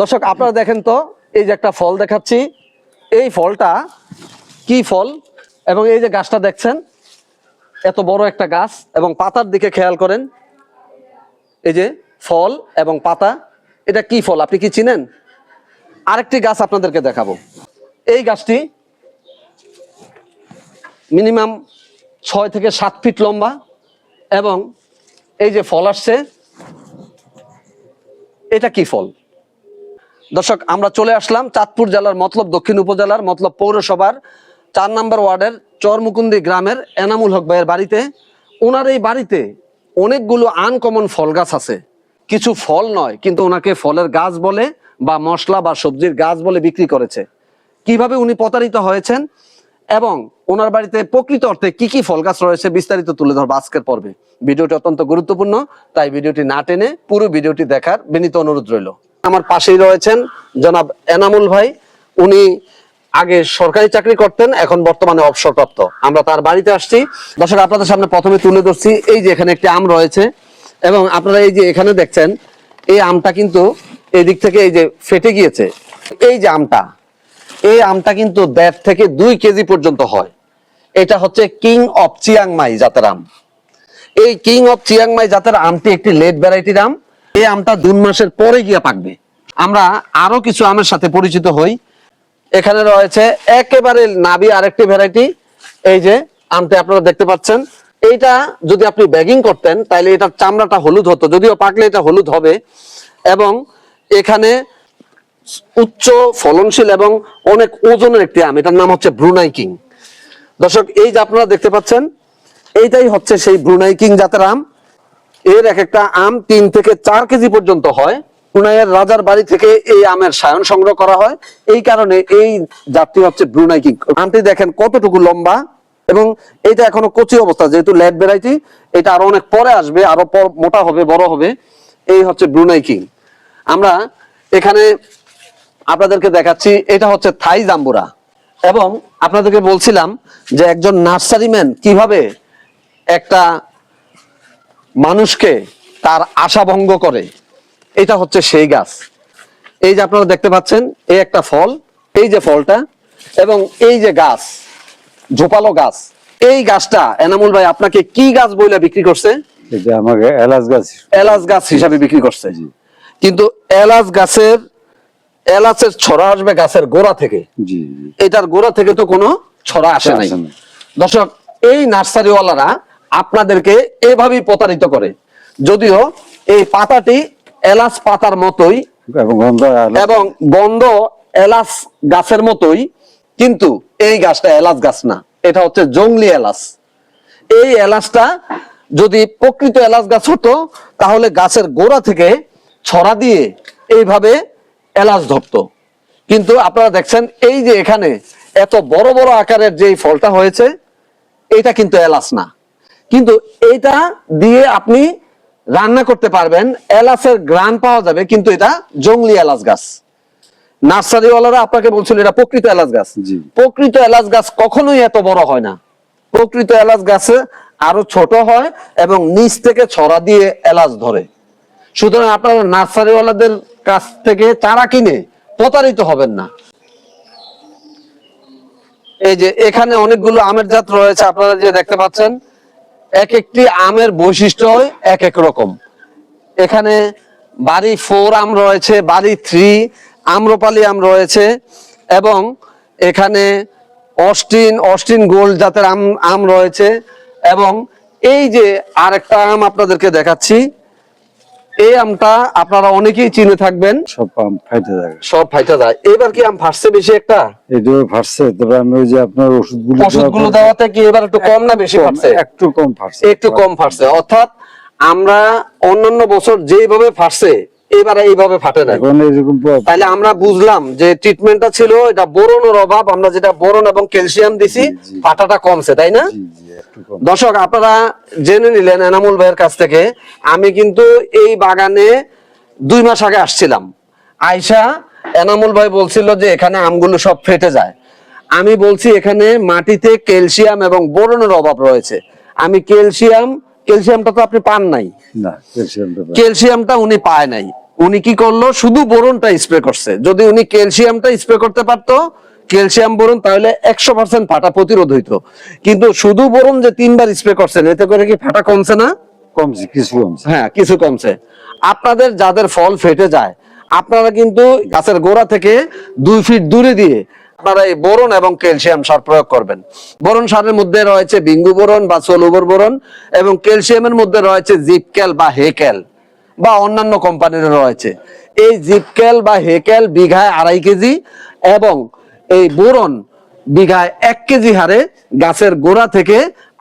দর্শক, আপনারা দেখেন তো, এই যে একটা ফল দেখাচ্ছি। এই ফলটা কি ফল? এবং এই যে গাছটা দেখছেন, এত বড় একটা গাছ এবং পাতার দিকে খেয়াল করেন। এই যে ফল এবং পাতা, এটা কি ফল? আপনি কি চিনেন? আরেকটি গাছ আপনাদেরকে দেখাবো। এই গাছটি মিনিমাম ছয় থেকে সাত ফিট লম্বা এবং এই যে ফল আসছে, এটা কি ফল? দর্শক, আমরা চলে আসলাম চাঁদপুর জেলার মতলব, দক্ষিণ উপজেলার মতলব পৌরসভার চার নম্বর ওয়ার্ডের চরমুকুন্দি গ্রামের এনামুল হক ভাইয়ের বাড়িতে। ওনার এই বাড়িতে অনেকগুলো আনকমন ফল গাছ আছে। কিছু ফল নয়, কিন্তু ওনাকে ফলের গাছ বলে বা মশলা বা সবজির গাছ বলে বিক্রি করেছে। কীভাবে উনি প্রতারিত হয়েছেন এবং ওনার বাড়িতে প্রকৃত অর্থে কি কি ফল গাছ রয়েছে বিস্তারিত তুলে ধরবো আজকের পর্বে। ভিডিওটি অত্যন্ত গুরুত্বপূর্ণ, তাই ভিডিওটি না টেনে পুরো ভিডিওটি দেখার বিনীত অনুরোধ রইল। আমার পাশেই রয়েছেন জনাব এনামুল ভাই। উনি আগে সরকারি চাকরি করতেন, এখন বর্তমানে অবসরপ্রাপ্ত। আমরা তার বাড়িতে আসছি। দর্শক, আপনাদের সামনে প্রথমে তুলে ধরছি। এই যে এখানে একটি আম রয়েছে এবং আপনারা এই যে এখানে দেখছেন, এই আমটা কিন্তু এই দিক থেকে এই যে ফেটে গিয়েছে। এই যে আমটা, এই আমটা কিন্তু দেড় থেকে দুই কেজি পর্যন্ত হয়। এটা হচ্ছে কিং অফ চিয়াংমাই জাতের আম। এই কিং অফ চিয়াংমাই জাতের আমটি একটি লেট ভ্যারাইটির আম। এই আমটা দুই মাসের পরে গিয়া পাকবে। আমরা আরও কিছু আমের সাথে পরিচিত হই। এখানে রয়েছে একেবারে নাবি আরেকটি ভ্যারাইটি এই যে আমটা আপনারা দেখতে পাচ্ছেন। এইটা যদি আপনি ব্যাগিং করতেন তাহলে এটার চামড়াটা হলুদ হতো। যদিও পাকলে এটা হলুদ হবে। এবং এখানে উচ্চ ফলনশীল এবং অনেক ওজনের একটি আম। এটার নাম হচ্ছে ব্রুনাই কিং দর্শক, এই যে আপনারা দেখতে পাচ্ছেন, এইটাই হচ্ছে সেই ব্রুনাই কিং জাতের আম। এর এক একটা আম তিন থেকে চার কেজি পর্যন্ত হয়। ব্রুনাইয়ের রাজার বাড়ি থেকে এই আমের সায়ন সংগ্রহ করা হয়। এই কারণে এই জাতটি হচ্ছে ব্রুনাই কিং। আমটি দেখেন কতটুকু লম্বা এবং এটা এখনও কচি অবস্থা, যেহেতু লেট ভ্যারাইটি, এটা আরও অনেক পরে আসবে, আরও মোটা হবে, বড় হবে। এই হচ্ছে ব্রুনাই কিং। আমরা এখানে আপনাদেরকে দেখাচ্ছি, এটা হচ্ছে থাই জাম্বুরা। এবং আপনাদেরকে বলছিলাম যে একজন নার্সারিম্যান কীভাবে একটা মানুষকে তার আশা ভঙ্গ করে। এটা হচ্ছে সেই গাছ। এই যে আপনারা দেখতে পাচ্ছেন এই একটা ফল এই যে ফলটা এবং এই যে গাছ ঝোপালো গাছ এই গাছটা এনামুল ভাই আপনাকে কি গাছ বইলে বিক্রি করছে? আমাকে এলাচ গাছ। এলাচ গাছ হিসাবে বিক্রি করছে। কিন্তু এলাচ গাছের এলাচের ছড়া আসবে গাছের গোড়া থেকে। এটার গোড়া থেকে তো কোনো ছড়া আসে নাই। দর্শক এই নার্সারিওয়ালারা আপনাদেরকে এভাবেই প্রতারিত করে। যদিও এই পাতাটি এলাচ পাতার মতোই এবং গন্ধ এলাচ। এবং গন্ধ এলাচ গাছের মতোই কিন্তু এই গাছটা এলাচ গাছ না। এটা হচ্ছে জংলি এলাচ। এই এলাচটা যদি প্রকৃত এলাচ গাছ হতো তাহলে গাছের গোড়া থেকে ছড়া দিয়ে এইভাবে এলাচ ধরতো। কিন্তু আপনারা দেখছেন এই যে এখানে এত বড় বড় আকারের যে ফলটা হয়েছে এটা কিন্তু এলাচ না। কিন্তু এটা দিয়ে আপনি রান্না করতে পারবেন। এলাচের গ্রান পাওয়া যাবে কিন্তু এটা জংলি এলাচ গাছ। নার্সারিওয়ালারা আপনাকে বলছিল এটা প্রকৃত এলাচ গাছ। প্রকৃত এলাচ গাছ কখনোই এত বড় হয় না। প্রকৃত এলাচ গাছে আরও ছোট হয় এবং নিচ থেকে ছড়া দিয়ে এলাচ ধরে। সুতরাং আপনারা নার্সারিওয়ালাদের কাছ থেকে চারা কিনে প্রতারিত হবেন না। এই যে এখানে অনেকগুলো আমের জাত রয়েছে আপনারা যে দেখতে পাচ্ছেন এক একটি আমের বৈশিষ্ট্য এক এক রকম। এখানে বাড়ি ফোর আম রয়েছে, বাড়ি থ্রি আম্রপালি আম রয়েছে এবং এখানে অস্টিন অস্টিন গোল্ড জাতের আম আম রয়েছে এবং এই যে আরেকটা আম আপনাদেরকে দেখাচ্ছি এই আমটা আপনারা অনেকেই চিনে থাকবেন। সব আম ফাইটে যায়। সব ফাইটা যায়। এবার কি আম ফাটছে বেশি একটা? এটাও ফাটছে তবে আমি ওই যে আপনার ওষুধগুলো ওষুধগুলো দেওয়াতে কি এবার একটু কম না বেশি ফাটছে একটু কম ফাটছে একটু কম ফাটছে অর্থাৎ আমরা অন্যান্য বছর যেভাবে ফাটছে এবারে এইভাবে ফাটে না। তাহলে আমরা বুঝলাম যে ট্রিটমেন্টটা ছিল এটা বোরনের অভাব আমরা যেটা বোরন এবং ক্যালসিয়াম দিছি। ফাটাটা কমছে তাই না? দর্শক আপনারা জেনে নিলেন এনামুল ভাইয়ের কাছ থেকে আমি কিন্তু এই বাগানে দুই মাস আগে আসছিলাম। আয়সা এনামুল ভাই বলছিল যে এখানে আমগুলো সব ফেটে যায়। আমি বলছি এখানে মাটিতে ক্যালসিয়াম এবং বোরনের অভাব রয়েছে। আমি ক্যালসিয়াম ক্যালসিয়ামটা তো আপনি পান নাই। ক্যালসিয়ামটা উনি পায় নাই। উনি কি করল? শুধু বোরনটা স্প্রে করছে। যদি উনি ক্যালসিয়ামটা স্প্রে করতে পারতো ক্যালসিয়াম বোরন তাহলে একশো পার্সেন্ট ফাটা প্রতিরোধ হইতো। কিন্তু শুধু বোরন যে তিনবার স্প্রে করছেন এতে করে কি ফাটা কমছে না? কমছে কিছু কমছে। হ্যাঁ কিছু কমছে। আপনাদের যাদের ফল ফেটে যায় আপনারা কিন্তু গাছের গোড়া থেকে দুই ফিট দূরে দিয়ে আপনারা এই বোরন এবং ক্যালসিয়াম সার প্রয়োগ করবেন। বোরন সারের মধ্যে রয়েছে বিঙ্গু বোরন বা সলুবর বোরন এবং ক্যালসিয়ামের মধ্যে রয়েছে জিপক্যাল বা হেক্যাল বা অন্যান্য কোম্পানির রয়েছে। এই জিপকেল বা হেকেল বিঘায় আড়াই কেজি এবং এই বোরন বিঘায় এক কেজি হারে গাছের গোড়া থেকে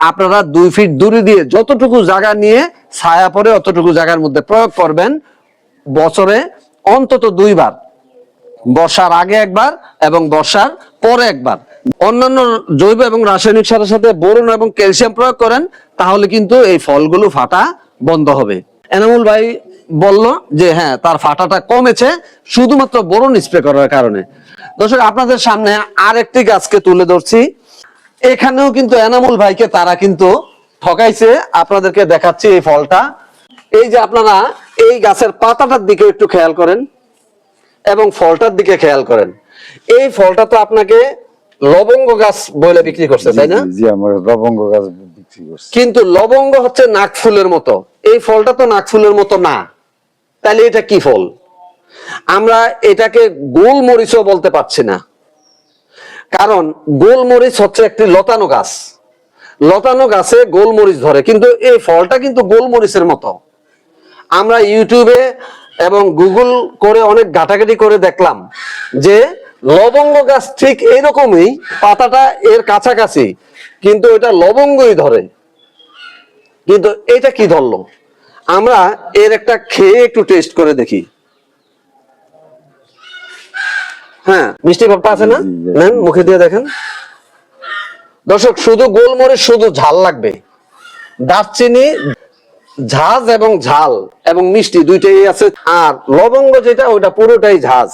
আপনারা দুই ফিট দূরে দিয়ে যতটুকু জায়গা নিয়ে ছায়া পরে অতটুকু জায়গার মধ্যে প্রয়োগ করবেন বছরে অন্তত দুইবার। বর্ষার আগে একবার এবং বর্ষার পরে একবার। অন্যান্য জৈব এবং রাসায়নিক সারের সাথে বোরন এবং ক্যালসিয়াম প্রয়োগ করেন, তাহলে কিন্তু এই ফলগুলো ফাটা বন্ধ হবে। এনামুল ভাই বলল যে হ্যাঁ তার ফাটাটা কমেছে শুধুমাত্র বোরন স্প্রে করার কারণে। দর্শক আপনাদের সামনে আরেকটি গাছকে তুলে ধরছি। এখানেও কিন্তু এনামুল ভাইকে তারা কিন্তু ঠকাইছে। আপনাদেরকে দেখাচ্ছি এই ফলটা। এই যে আপনারা এই গাছের পাতাটার দিকে একটু খেয়াল করেন এবং ফলটার দিকে খেয়াল করেন। এই ফলটা তো আপনাকে লবঙ্গ গাছ বলে বিক্রি করছে তাই না? জি, জি আমার লবঙ্গ গাছ কিন্তু লবঙ্গ হচ্ছে নাকফুলের মতো। এই ফলটা তো নাকফুলের মতো না। তাহলে এটা কি ফল? আমরা এটাকে গোলমরিচও বলতে পারছি না। কারণ গোলমরিচ হচ্ছে একটি লতানো গাছ। লতানো গাছে গোলমরিচ ধরে। কিন্তু এই ফলটা কিন্তু গোলমরিচের মতো। আমরা ইউটিউবে এবং গুগল করে অনেক ঘাটাঘাটি করে দেখলাম যে লবঙ্গ গাছ ঠিক এইরকমই, পাতাটা এর কাছাকাছি। কিন্তু এটা লবঙ্গই ধরে। কিন্তু এটা কি ধরলো? আমরা এর একটা খেয়ে একটু টেস্ট করে দেখি। হ্যাঁ মিষ্টি ভাবটা আছে না। নেন মুখে দিয়ে দেখেন। দর্শক শুধু গোলমরিচ শুধু ঝাল লাগবে। দারচিনি ঝাঁজ এবং ঝাল এবং মিষ্টি দুইটাই আছে। আর লবঙ্গ যেটা ওটা পুরোটাই ঝাঁজ।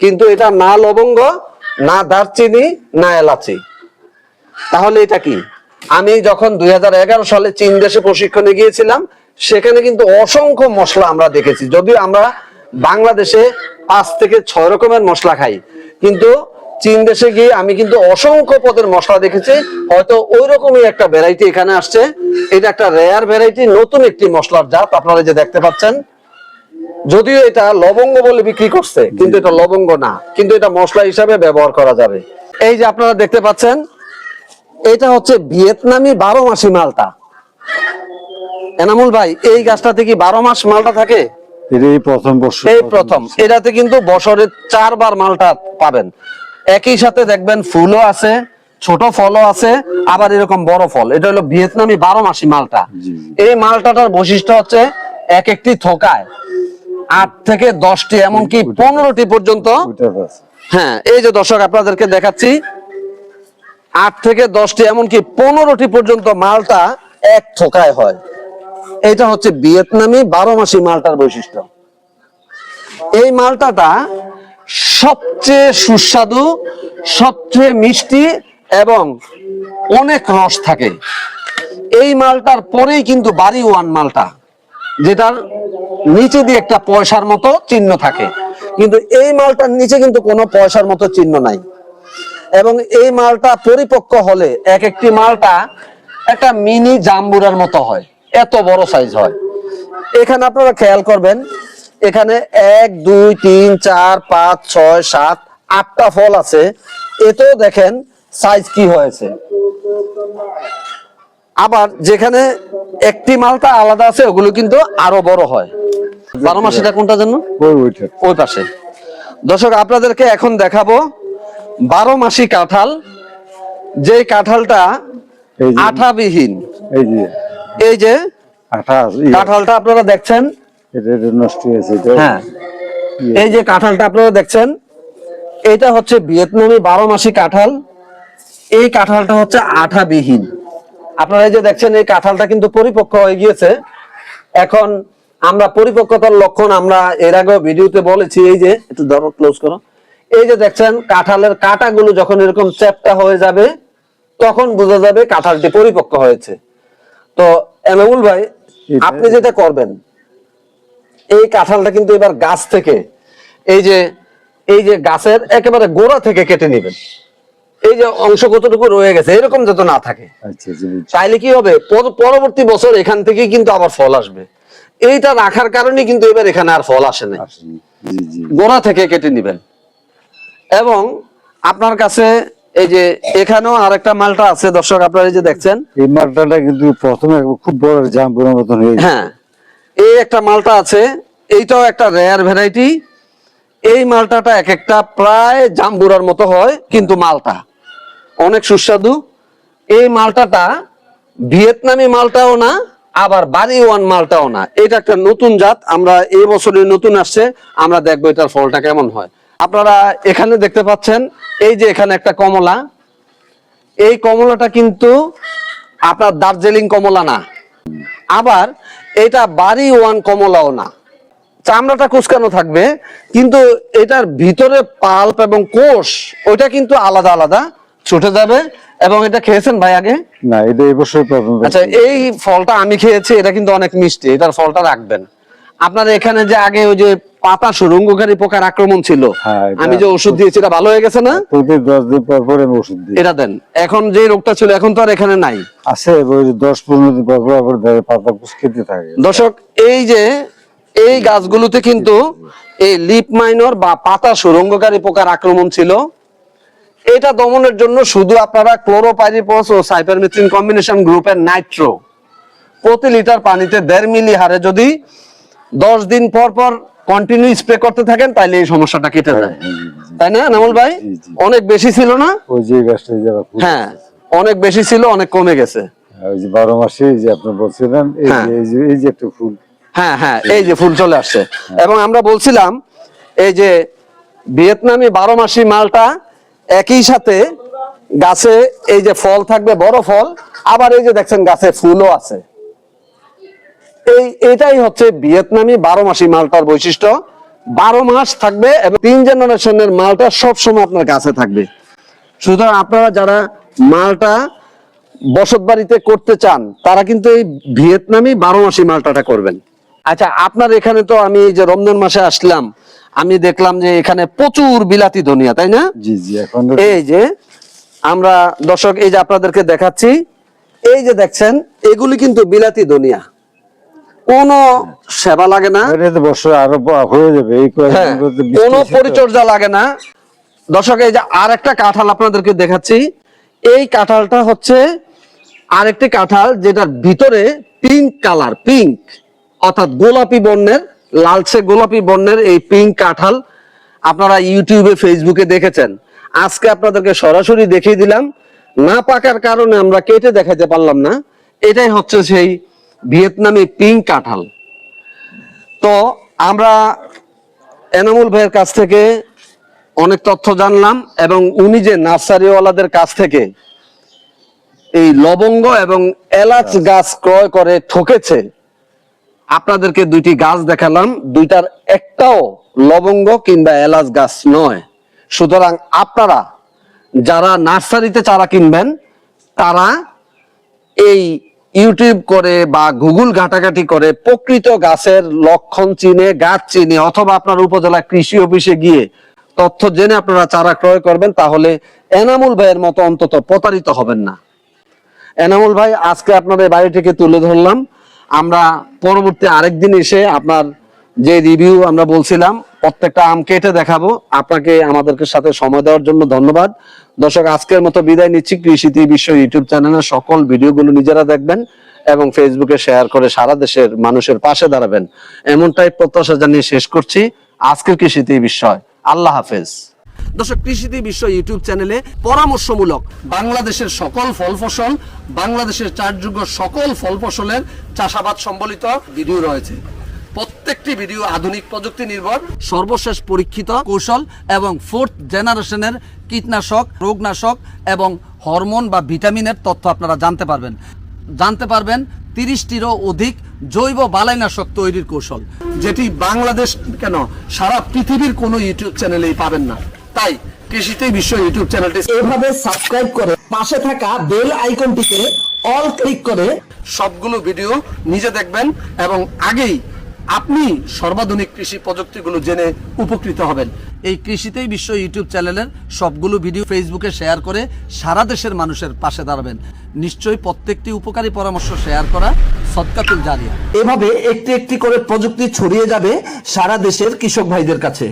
কিন্তু এটা না লবঙ্গ না দারচিনি না এলাচি। তাহলে এটা কি? আমি যখন দুই হাজার এগারো সালে চীন দেশে প্রশিক্ষণে গিয়েছিলাম, সেখানে কিন্তু অসংখ্য মশলা আমরা দেখেছি। যদিও আমরা বাংলাদেশে পাঁচ থেকে ছয় রকমের মশলা খাই, কিন্তু চীন দেশে গিয়ে আমি কিন্তু অসংখ্য পদের মশলা দেখেছি। হয়তো ওই রকমই একটা ভ্যারাইটি এখানে আসছে। এটা একটা রেয়ার ভ্যারাইটি নতুন একটি মশলার জাত, আপনারা যে দেখতে পাচ্ছেন। যদিও এটা লবঙ্গ বলে বিক্রি করছে, কিন্তু এটা লবঙ্গ না, কিন্তু এটা মশলা হিসাবে ব্যবহার করা যাবে। এই যে আপনারা দেখতে পাচ্ছেন এটা হচ্ছে ভিয়েতনামি বারো মাসি মালটা। এনামুল ভাই এই গাছটাতে কি বারো মাস মালটা থাকে? এই প্রথম এই প্রথম। এটাতে কিন্তু বছরে চারবার মালটা পাবেন। একই সাথে দেখবেন ফুলও আছে ছোট ফলও আছে আবার এরকম বড় ফল। এটা হলো ভিয়েতনামি বারো মাসি মালটা। এই মালটাটার বৈশিষ্ট্য হচ্ছে এক একটি থোকায় আট থেকে দশটি এমনকি পনেরোটি পর্যন্ত হ্যাঁ এই যে দর্শক আপনাদেরকে দেখাচ্ছি আট থেকে দশটি, এমনকি পনেরোটি পর্যন্ত মালটা এক থোকায় হয়। এটা হচ্ছে ভিয়েতনামি বারো মাসি মালটার বৈশিষ্ট্য। এই মালটাটা সবচেয়ে সুস্বাদু, সবচেয়ে মিষ্টি এবং অনেক রস থাকে। এই মালটার পরেই কিন্তু বাড়ি ওয়ান মালটা, যেটার নিচে দিয়ে একটা পয়সার মতো চিহ্ন থাকে। কিন্তু এই মালটার নিচে কিন্তু কোনো পয়সার মতো চিহ্ন নাই। এবং এই মালটা পরিপক্ক হলে এক একটি মালটা একটা মিনি জাম্বুরার মতো হয় এত বড় সাইজ হয়। এখানে আপনারা খেয়াল করবেন এখানে এক দুই তিন চার পাঁচ ছয় সাত আটটা ফল আছে। এতেও দেখেন সাইজ কি হয়েছে। আবার যেখানে একটি মালটা আলাদা আছে ওগুলো কিন্তু আরও বড় হয়। বারো মাস কোনটা জন্য? ওই পাশে। দর্শক আপনাদেরকে এখন দেখাবো বারো মাসি কাঁঠাল যে কাঁঠালটা আঠাবিহীন। এই যে। এই যে ইয়ে, কাঁঠালটা আপনারা দেখছেন? নষ্ট হয়েছে হ্যাঁ। এই যে কাঁঠালটা আপনারা দেখছেন এটা হচ্ছে ভিয়েতনামি বারো মাসি কাঁঠাল। এই কাঁঠালটা হচ্ছে আঠাবিহীন। আপনারা এই যে দেখছেন এই কাঁঠালটা কিন্তু পরিপক্ক হয়ে গিয়েছে। এখন আমরা পরিপক্কতার লক্ষণ আমরা এর আগেও ভিডিওতে বলেছি এই যে একটু ধরো ক্লোজ করো। এই যে দেখছেন কাঁঠালের কাঁটাগুলো যখন এরকম চ্যাপটা হয়ে যাবে তখন বোঝা যাবে কাঁঠালটি পরিপক্ক হয়েছে। তো এনামুল ভাই আপনি যেটা করবেন এই কাঁঠালটা কিন্তু এবার গাছ থেকে এই যে এই যে গাছের একেবারে গোড়া থেকে কেটে নেবেন। এই যে অংশ কতটুকু রয়ে গেছে এরকম যাতে না থাকে। আচ্ছা আচ্ছা চাইলে কি হবে? পরবর্তী বছর এখান থেকেই কিন্তু আবার ফল আসবে। এইটা রাখার কারণে কিন্তু এবার এখানে আর ফল আসে না গোড়া থেকে কেটে নেবেন। এবং আপনার কাছে এই যে এখানেও আরেকটা মালটা আছে দর্শক আপনারা এই যে দেখছেন। এই মালটাটা কিন্তু প্রথমে খুব বড় জাম্পুরের মতন হয়ে হ্যাঁ এই একটা মালটা আছে এইটাও একটা রেয়ার ভ্যারাইটি এই মালটাটা এক একটা প্রায় জাম্বুরার মতো হয় কিন্তু মালটা অনেক সুস্বাদু। এই মালটাটা ভিয়েতনামি মালটাও না আবার বাড়ি ওয়ান মালটাও না। এটা একটা নতুন জাত আমরা এই বছরে নতুন আসছে আমরা দেখব এটার ফলটা কেমন হয়। আপনারা এখানে দেখতে পাচ্ছেন এই যে এখানে একটা কমলা। এই কমলাটা কিন্তু আপনার দার্জিলিং কমলা না। আবার এটা বাড়ি ওয়ান কমলাও না। চামড়াটা কুচকানো থাকবে কিন্তু এটার ভিতরে পাল্প এবং কোষ ওইটা কিন্তু আলাদা আলাদা ছুটে যাবে। এবং এটা খেয়েছেন ভাই আগে? না এটা এই বছর আচ্ছা এই ফলটা আমি খেয়েছি এটা কিন্তু অনেক মিষ্টি এটার ফলটা রাখবেন। আপনার এখানে যে আগে ওই যে পাতা সুরঙ্গকারী পোকার আক্রমণ ছিল। হ্যাঁ, আমি যে ওষুধ দিয়েছি এটা ভালো হয়ে গেছে না? প্রতি দশ দিন পর পর আমি ওষুধ দিই। এটা দেন। এখন যে রোগটা ছিল এখন তো আর এখানে নাই। আছে ওই দশ পনেরো দিন পর পর পাতা কুচকেতে থাকে। দর্শক এই যে এই গাছগুলোতে কিন্তু এই লিপ মাইনর বা পাতা সুরঙ্গকারী পোকার আক্রমণ ছিল। এটা দমনের জন্য শুধু আপনারা ক্লোরোপাইরিপস ও সাইপারমেথ্রিন কম্বিনেশন গ্রুপের নাইট্রো প্রতি লিটার পানিতে দেড় মিলি হারে যদি দশ দিন পর পর কন্টিনিউ স্প্রে করতে থাকেন তাহলে এই সমস্যাটা কেটে যায়। তাই না নামল ভাই। অনেক বেশি ছিল না? ওই যে গাছটা হ্যাঁ অনেক বেশি ছিল অনেক কমে গেছে। ওই যে বারো মাসে যে আপনি বলছিলেন এই হ্যাঁ। যে এই যে এই যে একটা ফুল। হ্যাঁ হ্যাঁ এই যে ফুল চলে আসছে। এবং আমরা বলছিলাম এই যে ভিয়েতনামি বারো মাসি মালটা একই সাথে গাছে এই যে ফল থাকবে বড় ফল আবার এই যে দেখছেন গাছে ফুলও আছে। এই এটাই হচ্ছে ভিয়েতনামি বারো মাসি মালটার বৈশিষ্ট্য। বারো মাস থাকবে এবং তিন জেনারেশনের মালটা সব সময় আপনার কাছে থাকবে। সুতরাং আপনারা যারা মালটা বসত বাড়িতে করতে চান তারা কিন্তু এই ভিয়েতনামি বারো মাসি মালটাটা করবেন। আচ্ছা আপনার এখানে তো আমি এই যে রমজান মাসে আসলাম আমি দেখলাম যে এখানে প্রচুর বিলাতি ধনিয়া তাই না? জি জি এখন এই যে আমরা দর্শক এই যে আপনাদেরকে দেখাচ্ছি এই যে দেখছেন এগুলি কিন্তু বিলাতি ধনিয়া কোনো সেবা লাগে না। বছর আরও হয়ে যাবে হ্যাঁ কোনো পরিচর্যা লাগে না। দর্শক এই যে আর একটা কাঁঠাল আপনাদেরকে দেখাচ্ছি। এই কাঁঠালটা হচ্ছে আরেকটি কাঁঠাল যেটার ভিতরে পিঙ্ক কালার পিঙ্ক অর্থাৎ গোলাপি বর্ণের লালচে গোলাপি বর্ণের এই পিঙ্ক কাঁঠাল আপনারা ইউটিউবে ফেসবুকে দেখেছেন। আজকে আপনাদেরকে সরাসরি দেখিয়ে দিলাম। না পাকার কারণে আমরা কেটে দেখাতে পারলাম না। এটাই হচ্ছে সেই ভিয়েতনামি পিঙ্ক কাঁঠাল। তো আমরা এনামুল ভাইয়ের কাছ থেকে অনেক তথ্য জানলাম এবং উনি যে নার্সারিওয়ালাদের কাছ থেকে এই লবঙ্গ এবং এলাচ গাছ ক্রয় করে ঠকেছে, আপনাদেরকে দুইটি গাছ দেখালাম। দুইটার একটাও লবঙ্গ কিংবা এলাচ গাছ নয়। সুতরাং আপনারা যারা নার্সারিতে চারা কিনবেন, তারা এই ইউটিউব করে বা গুগল ঘাটাঘাটি করে প্রকৃত গাছের লক্ষণ চিনে, গাছ চিনে অথবা আপনার উপজেলা কৃষি অফিসে গিয়ে তথ্য জেনে আপনারা চারা ক্রয় করবেন, তাহলে এনামুল ভাইয়ের মতো অন্তত প্রতারিত হবেন না। এনামুল ভাই, আজকে আপনাদের বাড়ি থেকে তুলে ধরলাম। আমরা পরবর্তী আরেকদিন এসে আপনার যে রিভিউ আমরা বলছিলাম, প্রত্যেকটা আম কেটে দেখাবো। আপনাকে, আমাদেরকে সাথে সময় দেওয়ার জন্য ধন্যবাদ। দর্শক, আজকের মতো বিদায় নিচ্ছি কৃষিতে বিশ্ব ইউটিউব চ্যানেলের সকল ভিডিওগুলো নিজেরা দেখবেন এবং ফেসবুকে শেয়ার করে সারা দেশের মানুষের পাশে দাঁড়াবেন। এমনটাই প্রত্যাশা জানিয়ে শেষ করছি। আজকের কৃষিতে বিষয় আল্লাহ হাফেজ। দর্শক কৃষিতে বিশ্ব ইউটিউব চ্যানেলে পরামর্শমূলক বাংলাদেশের সকল ফল ফসল, বাংলাদেশের চারযোগ্য সকল ফল ফসলের চাষাবাদ সম্বলিত ভিডিও রয়েছে। প্রত্যেকটি ভিডিও আধুনিক প্রযুক্তি নির্ভর, সর্বশেষ পরীক্ষিত কৌশল এবং ফোর্থ জেনারেশনের কীটনাশক, রোগনাশক এবং হরমোন বা ভিটামিনের তথ্য আপনারা জানতে পারবেন। জানতে পারবেন তিরিশটিরও অধিক জৈব বালাইনাশক তৈরির কৌশল, যেটি বাংলাদেশ কেন সারা পৃথিবীর কোনো ইউটিউব চ্যানেলেই পাবেন না। তাই কৃষিতে বিশ্ব ইউটিউব চ্যানেলটি এভাবে সাবস্ক্রাইব করে পাশে থাকা বেল আইকনটিতে অল ক্লিক করে সবগুলো ভিডিও নিজে দেখবেন এবং আগেই আপনি সর্বাধুনিক কৃষি প্রযুক্তিগুলো জেনে উপকৃত হবেন। এই কৃষিতেই বিশ্ব ইউটিউব চ্যানেলের সবগুলো ভিডিও ফেসবুকে শেয়ার করে সারা দেশের মানুষের পাশে দাঁড়াবেন। নিশ্চয়ই প্রত্যেকটি উপকারী পরামর্শ শেয়ার করা সৎকাতুল জারিয়া। এভাবে একটি একটি করে প্রযুক্তি ছড়িয়ে যাবে সারা দেশের কৃষক ভাইদের কাছে।